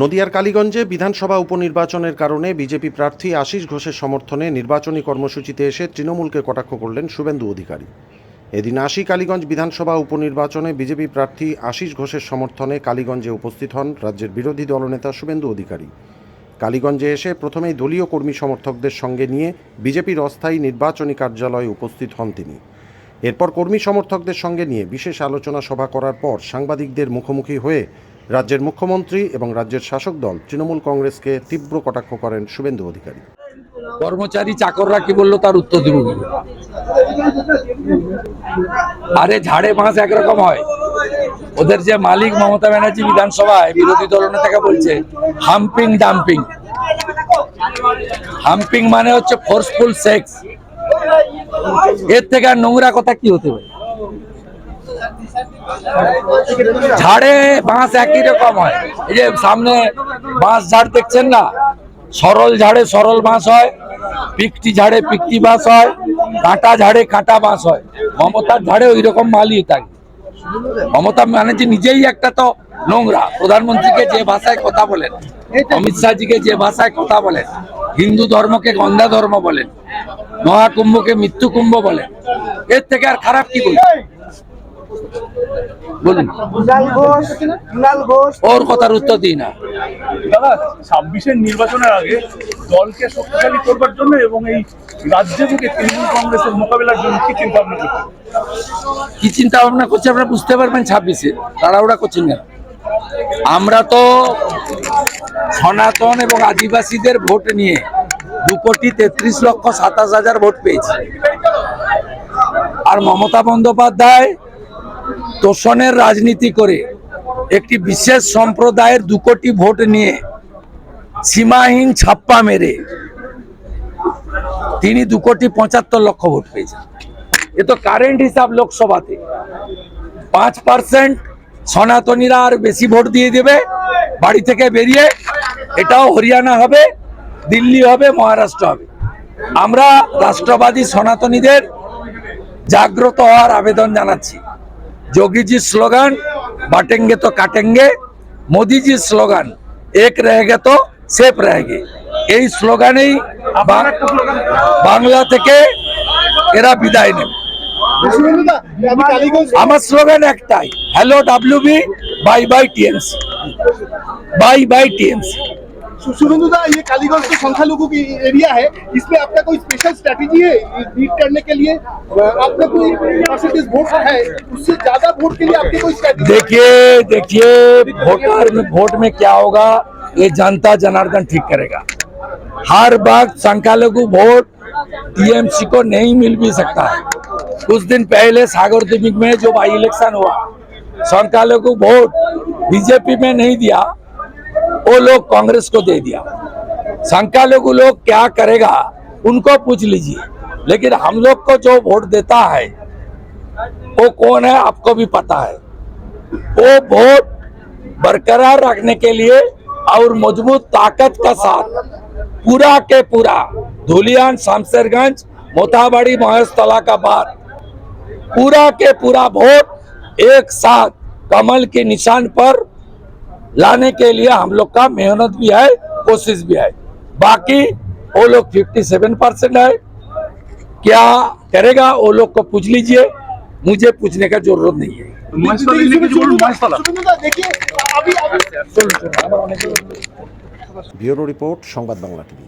নদিয়ার কালীগঞ্জে বিধানসভা উপনির্বাচনের কারণে বিজেপি প্রার্থী আশিস ঘোষের সমর্থনে নির্বাচনী কর্মসূচিতে এসে তৃণমূলকে কটাক্ষ করলেন শুভেন্দু অধিকারী। এদিন আশি কালীগঞ্জ বিধানসভা উপনির্বাচনে বিজেপি প্রার্থী আশিস ঘোষের সমর্থনে কালীগঞ্জে উপস্থিত হন রাজ্যের বিরোধী দলনেতা শুভেন্দু অধিকারী। কালীগঞ্জে এসে প্রথমেই দলীয় কর্মী সমর্থকদের সঙ্গে নিয়ে বিজেপির অস্থায়ী নির্বাচনী কার্যালয়ে উপস্থিত হন তিনি। এরপর কর্মী সমর্থকদের সঙ্গে নিয়ে বিশেষ আলোচনা সভা করার পর সাংবাদিকদের মুখোমুখি হয়ে রাজ্যের মুখ্যমন্ত্রী এবং রাজ্যের শাসক দল তৃণমূল কংগ্রেসকে তীব্র কটাক্ষ করেন শুভেন্দু অধিকারী। কর্মচারী চাকররা কি বলল তার উত্তর দিব। আরে ঝাড়ে বাঁশ একরকম হয়। ওদের যে মালিক মমতা ব্যানার্জি বিধানসভায় বিরোধী দলনেতাকে বলছে, হাম্পিং ডাম্পিং। হাম্পিং মানে হচ্ছে ফোর্সফুল সেক্স। এর থেকে আর নোংরা কথা কি হতে পারে? ঝাড়ে বাঁশ একই রকম হয়। এই যে সামনে বাঁশ ঝাড় দেখছেন না? সরল ঝাড়ে সরল বাঁশ হয়, পিকটি ঝাড়ে পিকটি বাঁশ হয়, কাঁটা ঝাড়ে কাঁটা বাঁশ হয়। মমতার ঝাড়ে ওই রকম মালই থাকে। মমতা ব্যানার্জি নিজেই একটা তো নোংরা। প্রধানমন্ত্রীকে যে ভাষায় কথা বলেন, অমিত শাহজিকে যে ভাষায় কথা বলেন, হিন্দু ধর্মকে গন্ধা ধর্ম বলেন, মহাকুম্ভকে মৃত্যু কুম্ভ বলেন, এর থেকে আর খারাপ কি বলি বলুন। ওর কথার উত্তর দিই না। দাদা ছাব্বিশের নির্বাচনের আগে দলকে শক্তিশালী করবার জন্য এবং এই রাজ্যে থেকে তৃণমূল কংগ্রেসের মোকাবিলার জন্য কি চিন্তা ভাবনা করছেন? কি চিন্তা ভাবনা করছে আপনারা বুঝতে পারবেন ছাব্বিশে। তাড়াহুড়া করছেন কেন? আমরা তো সনাতন এবং আদিবাসীদের ভোট নিয়ে দু কোটি তেত্রিশ লক্ষ সাতাশ হাজার ভোট পেয়েছি। আর মমতা বন্দ্যোপাধ্যায় তোষণের রাজনীতি করে একটি বিশেষ সম্প্রদায়ের দু কোটি ভোট নিয়ে সীমাহীন ছাপ্পা মেরে তিনি দু কোটি পঁচাত্তর লক্ষ ভোট পেয়েছেন। এ তো কারেন্ট হিসাব লোকসভাতে। পাঁচ পার্সেন্ট সনাতনীরা আর বেশি ভোট দিয়ে দেবে, বাড়ি থেকে বেরিয়ে এটাও হরিয়ানা হবে, দিল্লি হবে, মহারাষ্ট্র হবে। আমরা রাষ্ট্রবাদী সনাতনীদের জাগ্রত হওয়ার আবেদন জানাচ্ছি। যোগীজির স্লোগান বাটেঙ্গে তো কাটেঙ্গে মোদিজির স্লোগান এক রেগে তো সেফ রেগে এই স্লোগানেই বাংলা থেকে এরা বিদায় নেব আমার স্লোগান একটাই hello WB bye bye TMC bye bye TMC ये कालीगंज तो संख्यालघु की एरिया है। इसमें आपका कोई स्पेशल स्ट्रैटेजी है लीड करने के लिए? आपका कोई परसेंटेज वोट है? उससे ज़्यादा वोट के लिए आपकी कोई देखिए देखिए वोटर में वोट में क्या होगा? ये जनता जनार्दन ठीक करेगा। हर वक्त संख्यालघु वोट टीएमसी को नहीं मिल भी सकता है। कुछ दिन पहले सागर दिमिक में जो बाई इलेक्शन हुआ, संख्यालघु वोट बीजेपी में नहीं दिया। वो लोग कांग्रेस को दे दिया। संख्यालघु लोग क्या करेगा, उनको पूछ लीजिए। लेकिन हम लोग को जो वोट देता है, वो कौन है, आपको भी पता है। वो वोट बरकरार रखने के लिए और मज़बूत ताकत का साथ पूरा के पूरा, धुलियान शामसरगंज मोताबाड़ी, महेशतला का बाद पूरा के पूरा वोट एक साथ कमल के निशान पर लाने के लिए हम लोग का मेहनत भी है कोशिश भी है बाकी वो लोग 57 परसेंट है क्या करेगा वो लोग को पूछ लीजिए मुझे पूछने का जरूरत नहीं है মহেশতলা এলে কিছু বলুন মহেশতলা शुभेंदुदा देखिए अभी अभी ব্যুরো রিপোর্ট সংবাদ বাংলা টিভি